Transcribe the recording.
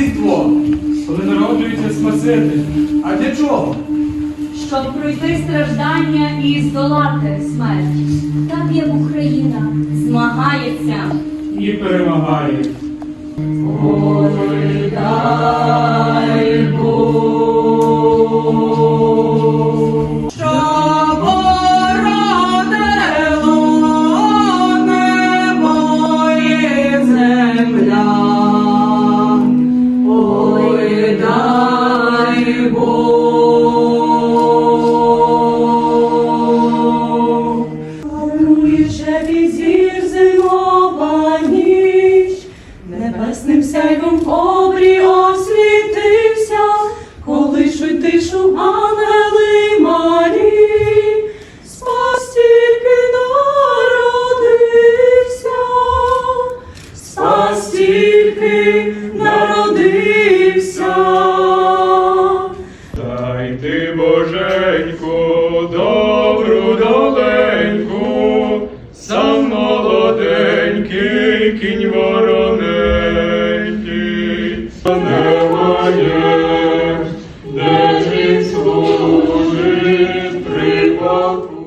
різдво, коли народжується Спаситель. А для чого? Щоб пройти страждання і здолати смерть, так як Україна змагається і перемагає. Лише візір зимова ніч, небесним сяйвом обрій освітився, коли шуть тишу ангели малі, спас тільки народився, спас тільки народився. Дайте Боженьку, добру доленьку, молоденький кінь вороненький, немає, де він служить при полку.